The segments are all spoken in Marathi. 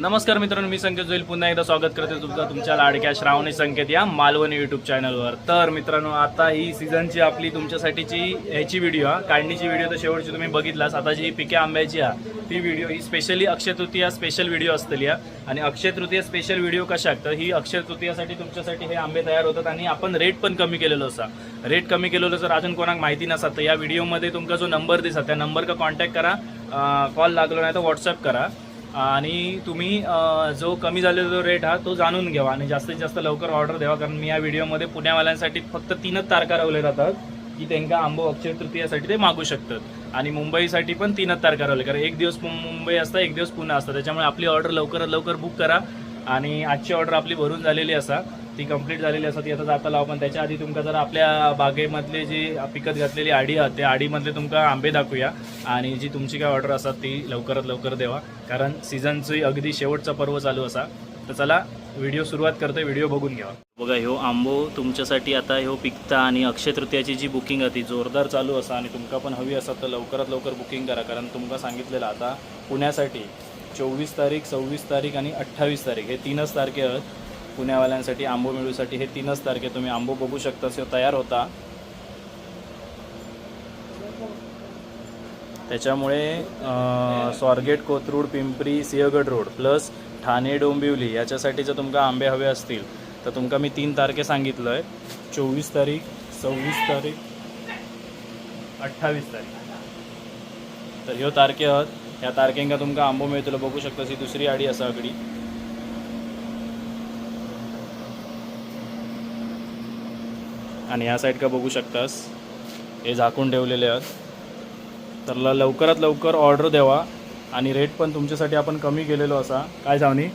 नमस्कार मित्रांनो मी संकेत जोईल. पुन्हा एकदा स्वागत करते तुमचं तुमच्या लाडक्या श्रावणी संकेत या मालवणी यूट्यूब चॅनलवर तर मित्रांनो आता ही सीझनची आपली तुमच्यासाठीची ह्याची व्हिडिओ हा. काढणीची व्हिडिओ तर शेवटची तुम्ही बघितलास आता जी पिके आंब्याची हा ती व्हिडिओ ही specially Akshaya Tritiya special video असतली हा आणि अक्षय तृतीया स्पेशल व्हिडिओ कशा तर ही अक्षय तृतीयासाठी तुमच्यासाठी हे आंबे तयार होतात आणि आपण रेट पण कमी केलेलो असा. रेट कमी केलेलो जर अजून कोणाक माहिती नसा तर या व्हिडिओमध्ये तुमचा जो नंबर दिसत त्या नंबर का कॉन्टॅक्ट करा. कॉल लागलो नाही तर व्हॉट्सअप करा. आणि तुम्ही जो कमी झालेला जो रेट हा तो जाणून घ्यावा आणि जास्तीत जास्त लवकर ऑर्डर द्यावा. कारण मी या व्हिडिओमध्ये पुण्यावाल्यांसाठी फक्त तीनच तारखा रावले जातात की त्यांना आंबो अक्षय तृतीयासाठी ते मागू शकतात. आणि मुंबईसाठी पण तीनच तारखा रावले कारण एक दिवस मुंबई असता एक दिवस पुणे असतं. त्याच्यामुळे आपली ऑर्डर लवकरात लवकर बुक करा. आणि आजची ऑर्डर आपली भरून झालेली असा. ती कंप्लीट झालेली असा ती आता जाता लावा. पण त्याच्या आधी तुमका जर आपल्या बागेमधली जी पिकत घातलेली आडी आहात त्या आडीमधले तुमका आंबे दाखवूया. आणि जी तुमची काय ऑर्डर असतात ती लवकरात लवकर देवा. कारण सीझनची अगदी शेवटचा पर्व चालू असा. तर चला व्हिडिओ सुरुवात करतो व्हिडिओ बघून घ्या बघा ह्यो आंबो तुमच्यासाठी आता ह्यो पिकता आणि अक्षय तृतीयाची जी बुकिंग आहे ती जोरदार चालू असा आणि तुमका पण हवी असा तर लवकरात लवकर बुकिंग करा. कारण तुमका सांगितलेलं आता पुण्यासाठी चोवीस तारीख सव्वीस तारीख आणि अठ्ठावीस तारीख हे तीनच तारखे आहेत. पुण्यावाल्यांसाठी आंबो मिळूसाठी हे तीनच तारखे तुम्ही आंबो बघू शकता तो तयार होता. त्याच्यामुळे स्वारगेट कोथरूड पिंपरी सिंहगड रोड प्लस ठाणे डोंबिवली याच्यासाठी जर तुमका आंबे हवे असतील तर तुमका मी तीन तारखे सांगितलं आहे चोवीस तारीख सव्वीस तारीख अठ्ठावीस तारीख. तर ह्यो तारखे आहेत ह्या तारखेंका तुमका आंबो मिळतलो बघू शकता ही दुसरी आडी असा आगडी. आणि ह्या साईड का बघू शकतास. हे झाकून ठेवलेले आहेत. तर लवकरात लवकर ऑर्डर द्यावा. आणि रेट पण तुमच्यासाठी आपण कमी केलेलो असा. काय जावनी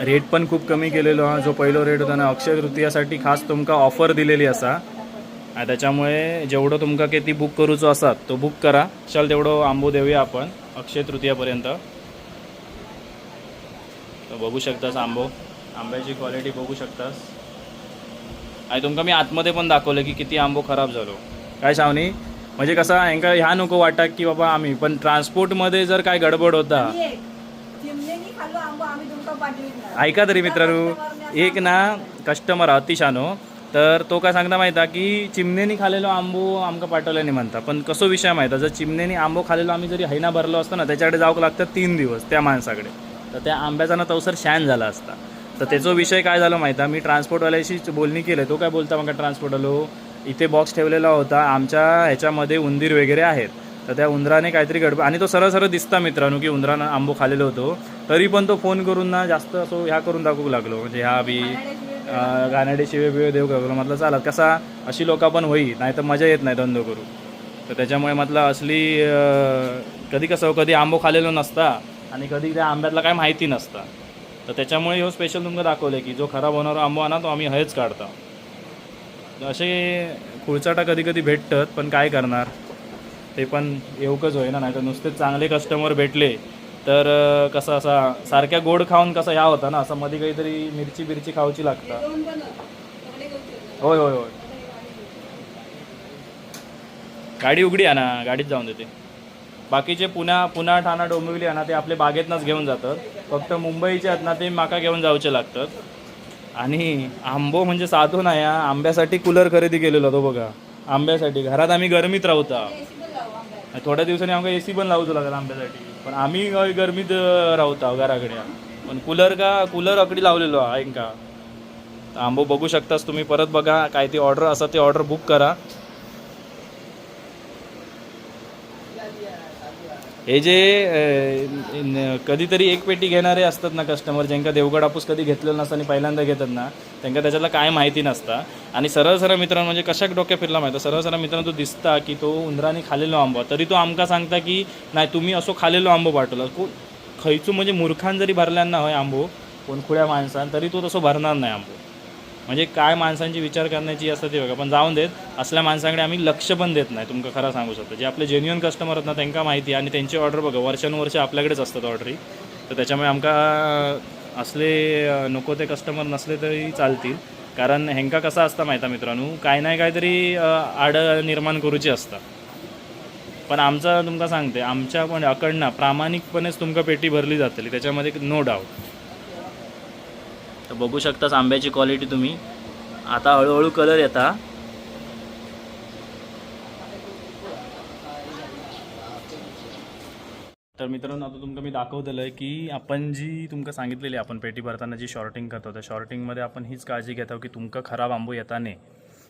रेट पण खूप कमी केलेलो हा. जो पहिलो रेट होता ना अक्षय तृतीयासाठी खास तुमका ऑफर दिलेली असा. आणि त्याच्यामुळे जेवढं तुमका किती बुक करूचो असात तो बुक करा. चल तेवढं आंबो देऊया आपण. अक्षय तृतीयापर्यंत. तर बघू शकतास आंबो. आंब्याची क्वालिटी बघू शकतास. आणि तुमका मी आतमध्ये पण दाखवलं की किती आंबो खराब झालो. काय सावनी म्हणजे कसं हेंका ह्या नको वाटा की बाबा आम्ही पण ट्रान्सपोर्टमध्ये जर काय गडबड होता. ऐका तरी मित्रांनो एक ना कस्टमर अतिशानो तर तो काय सांगता माहिता की चिमणेनी खालेलो आंबो आमका पाठवल्याने म्हणता. पण कसो विषय माहिता जर चिमणेनी आंबो खालेलो आम्ही जरी हैना भरलो असतो ना त्याच्याकडे जाऊक लागतं तीन दिवस त्या माणसाकडे. तर त्या आंब्याचा ना तवसर शॅन झाला असता. तर त्याचा विषय काय झाला आहे? मी ट्रान्सपोर्टवाल्याशी बोलणी केलं तो काय बोलता मग ट्रान्सपोर्टवालो इथे बॉक्स ठेवलेला होता आमच्या ह्याच्यामध्ये उंदीर वगैरे आहेत. तर त्या उंदराने काहीतरी गडबड आणि तो सरळ सरळ दिसता मित्रांनो की उंदरानं आंबो खालेलो होतो. तरी पण तो फोन करून ना जास्त असो ह्या करून दाखवू लागलो. म्हणजे ह्या बी अं, गाण्याडे शिवे बिवे देऊ का म्हटलं चालत कसा? अशी लोक पण होई नाही तर मजा येत नाही धंदो करू तर त्याच्यामुळे म्हटलं असली कधी कसं कधी आंबो खालेलो नसता आणि कधी त्या आंब्यातला काय माहिती नसता. तर त्याच्यामुळे हो स्पेशल तुमचं दाखवले की जो खराब होणारा आंबो आणा तो आम्ही हयच काढता. असे खुळचाटा कधी कधी भेटतात पण काय करणार? ते पण येऊकच होईना नाही तर नुसते चांगले कस्टमर भेटले तर कसं असा सारख्या गोड खाऊन कसा ह्या होता ना असं मध्ये काहीतरी मिरची बिरची खाऊची लागता. होय होय होय. गाडी उघडी आहे ना गाडीत जाऊन देते. बाकीचे पुण्या पुणा ठाणा डोंबिवली आहे ना ते आपले बागेतनंच घेऊन जातात. फक्त मुंबईचे आहेत ना ते माका घेऊन जाऊचे लागतात. आणि आंबो म्हणजे साधू नाही आंब्यासाठी कूलर खरेदी केलेलो तो बघा. आंब्यासाठी. घरात आम्ही गरमीत राहता. थोड्या दिवसांनी आमका ए सी पण लावतो लागेल आंब्यासाठी. पण आम्ही गरमीत अं, राहता घराकडे. पण कूलर का कूलर अकडी लावलेलो आहे का? आंबो बघू शकतास तुम्ही. परत बघा काय ती ऑर्डर असा ते ऑर्डर बुक करा. हे जे कधीतरी एक पेटी घेणारे असतात ना कस्टमर ज्यांका देवगड हापूस कधी घेतलेलं नसतं आणि पहिल्यांदा घेतात ना त्यांना त्याच्यातलं काय माहिती नसता. आणि सरळ सरळ मित्रांनो म्हणजे कशाक डोक्या फिरला माहिती? सरळ सरळ मित्रांनो तो दिसता की तो उंदराने खालेलो आंबो. तरी तो आमका सांगता की नाही तुम्ही असो खालेलो आंबो पाठवला. खयचो म्हणजे मूर्खान जरी भरल्यांना होय आंबो कोण खुळ्या माणसान तरी तो तसं भरणार नाही आंबो. म्हणजे काय माणसांची विचार करण्याची असतं ते बघा. पण जाऊन देत. असल्या माणसांकडे आम्ही लक्ष पण देत नाही. तुमका खरं सांगू शकतो. जे आपले जेन्युअन कस्टमर आहेत ना त्यांना माहिती आहे. आणि त्यांची ऑर्डर बघा. वर्षानुवर्ष आपल्याकडेच असतात ऑर्डरी तर त्याच्यामुळे आमका असले नको ते कस्टमर नसले तरी चालतील. कारण हेंका कसा असता माहिती मित्रांनो? काय नाही काहीतरी आड निर्माण करूची असता. पण आमचं तुमका सांगते आमच्या पण अकडनं प्रामाणिकपणेच तुमका पेटी भरली जातली. त्याच्यामध्ये नो डाऊट तर बघू शकताच आंब्याची क्वालिटी तुम्ही. आता हळूहळू कलर येता. तर मित्रांनो आता तुमका मी दाखवलेलं आहे की आपण जी तुमका सांगितलेली आपण पेटी भरताना जी शॉर्टिंग करतो त्या शॉर्टिंगमध्ये आपण हीच काळजी घेतो की तुमका खराब आंबो येता नाही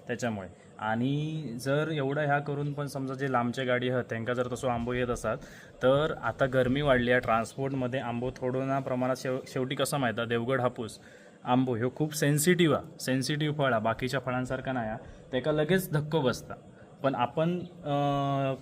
त्याच्यामुळे. आणि जर एवढं ह्या करून पण समजा जे लांबच्या गाडी आहेत त्यांका जर तसं आंबो येत असतात तर आता गरमी वाढली आहे ट्रान्सपोर्टमध्ये आंबो थोडं ना प्रमाणात शेव शेवटी कसं माहीत आहे? देवगड हापूस. आंबो ह्यो खूप सेन्सिटिव्ह आहे. सेन्सिटिव्ह फळ आहे बाकीच्या फळांसारखा नाही आहे. त्याका लगेच धक्को बसता पण आपण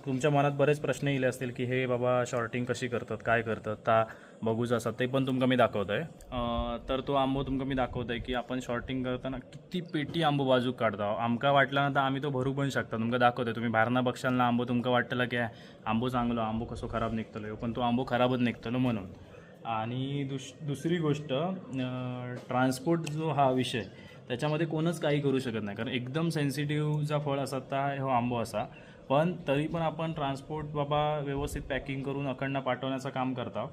तुमच्या मनात बरेच प्रश्न येले असतील की हे बाबा शॉर्टिंग कशी करतात? काय करतात? ता बघूच असतात. ते पण तुमका मी दाखवत आहे तर तो आंबो तुमका मी दाखवत आहे की आपण शॉर्टिंग करताना किती पेटी आंबो बाजूक काढता. आमका वाटला ना तर आम्ही तो भरू पण शकता. तुमका आहे तुम्ही भारणा बघशाल ना आंबो तुमका वाटतला की आंबो चांगलो आंबो कसो खराब निघतलो पण तो आंबो खराबच निघतलो म्हणून. आणि दुस दुसरी गोष्ट ट्रान्सपोर्ट जो हा विषय त्याच्यामध्ये कोणच काही करू शकत नाही. कारण एकदम सेन्सिटिव्हचा फळ असा तर हो आंबो असा. पण तरी पण आपण ट्रान्सपोर्ट बाबा व्यवस्थित पॅकिंग करून अखंड पाठवण्याचं काम करतो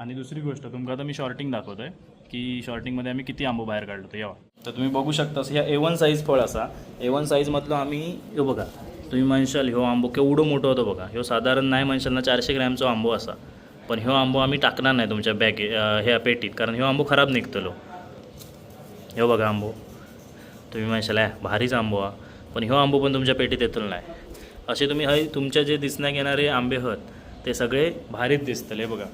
आणि दुसरी गोष्ट तुमका आता मी शॉर्टिंग दाखवतो आहे की शॉर्टिंगमध्ये आम्ही किती आंबो बाहेर काढलो तो येवा. तर तुम्ही बघू शकता ह्या ए वन साईज फळ असा. ए वन साईजमधलो आम्ही ह्यो बघा तुम्ही म्हणशाल ह्यो आंबो केवढो मोठो होतो बघा. ह्यो साधारण नाही म्हणशाल ना चारशे ग्रॅमचो आंबो असा. पण ह्यो आंबो आम्ही टाकणार नाही तुमच्या बॅगे ह्या पेटीत कारण ह्यो आंबो खराब निघतलो. ह्यो बघा आंबो. तुम्ही म्हणशाला भारीच आंबो हा. पण ह्यो आंबो पण तुमच्या पेटीत येतलो नाही. असे तुम्ही हय तुमच्या जे दिसण्यात येणारे आंबे आहेत ते सगळे भारीत दिसतले बघा.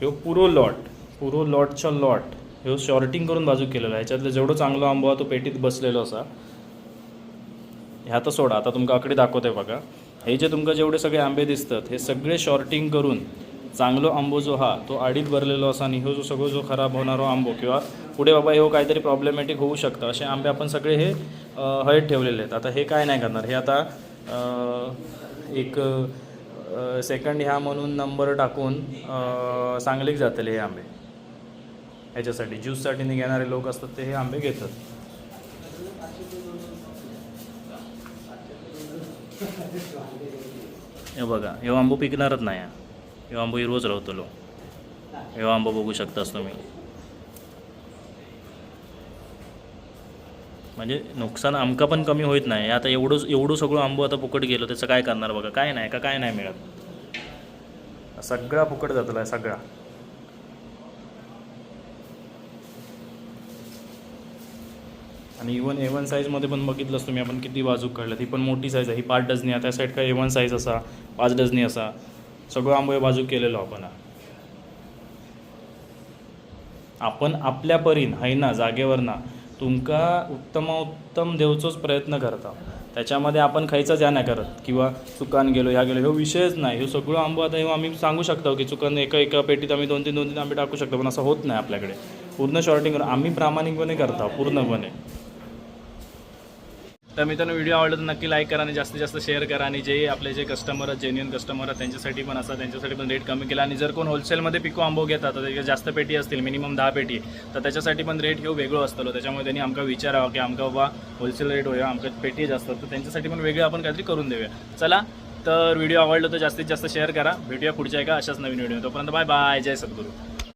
ह्यो पुरो लॉट पुरो लॉटच्या लॉट. ह्यो शॉर्टिंग करून बाजू केलेला आहे. ह्याच्यातलं जेवढं चांगलो आंबो हा तो पेटीत बसलेलो असा. ह्या तर सोडा आता तुमका आकडे दाखवते बघा. हे जे तुमका जेवढे सगळे आंबे दिसतात हे सगळे शॉर्टिंग करून चांगलो आंबो जो हा तो आडीत भरलेलो असा आणि ह्यो जो सगळं जो खराब होणारो आंबो किंवा पुढे बाबा ह्यो काहीतरी प्रॉब्लेमॅटिक होऊ शकतं असे आंबे आपण सगळे हे हळद ठेवलेले आहेत. आता हे काय नाही करणार हे आता एक सेकंड ह्या म्हणून नंबर टाकून सांगलीक जातले हे आंबे. ह्याच्यासाठी ज्यूससाठी निघणारे लोक असतात ते हे आंबे घेतात. हे बघा हे आंबू पिकणारच नाही. हा. आंबू आंबो हिरवच राहतलो हे आंबो बघू शकतास तुम्ही. म्हणजे नुकसान आमका पण कमी होत नाही. आता एवढं एवढं सगळं आंबू आता फुकट गेलो त्याचं काय करणार बघा? काय नाही का? काय नाही मिळत. सगळा फुकट जातला आहे सगळा. आणि इवन ए वन साईजमध्ये पण बघितलंच तुम्ही आपण किती बाजूक काढलं. ती पण मोठी साईज आहे. ही पाच डझनी आहे. त्या साईड काय ए वन साईज असा पाच डझनी असा. सगळं आंबो बाजूक केलेलो आपण आपण आपल्या परीन है ना जागेवर ना तुमका उत्तमोत्तम देवचोच प्रयत्न करता. त्याच्यामध्ये आपण खायचाच या नाही करत. किंवा चुकान गेलो ह्या गेलो ह्यो विषयच नाही. ह्यो सगळं आंबो आता ह्यो आम्ही सांगू शकतो की चुकान एका एका पेटीत आम्ही दोन तीन दोन तीन आंबे टाकू शकतो. पण असं होत नाही आपल्याकडे. पूर्ण शॉर्टिंग आम्ही प्रामाणिकपणे करता पूर्णपणे. तर मित्रांनो व्हिडिओ आवडला तर नक्की लाईक करा आणि जास्तीत जास्त शेअर करा आणि जे आपले जे कस्टमर आहेत जेन्युन कस्टमर आहेत त्यांच्यासाठी पण असतात त्यांच्यासाठी पण रेट कमी केला. आणि जर कोण होलसेलमध्ये पिको आंबो घेतात तर त्याच्या जास्त पेटी असतील मिनिमम दहा पेटी तर त्याच्यासाठी पण रेट हे वेगळो असतलो त्याच्यामुळे त्यांनी आमका विचारावं की आमका बाबा होलसेल रेट होया आमका पेटी जास्त तर त्यांच्यासाठी पण वेगळं आपण काहीतरी करून देऊया. चला तर व्हिडिओ आवडला तर जास्तीत जास्त शेअर करा. भेटूया पुढच्या एका अशाच नवीन व्हिडिओ तोपर्यंत बाय बाय जय सद्गुरू.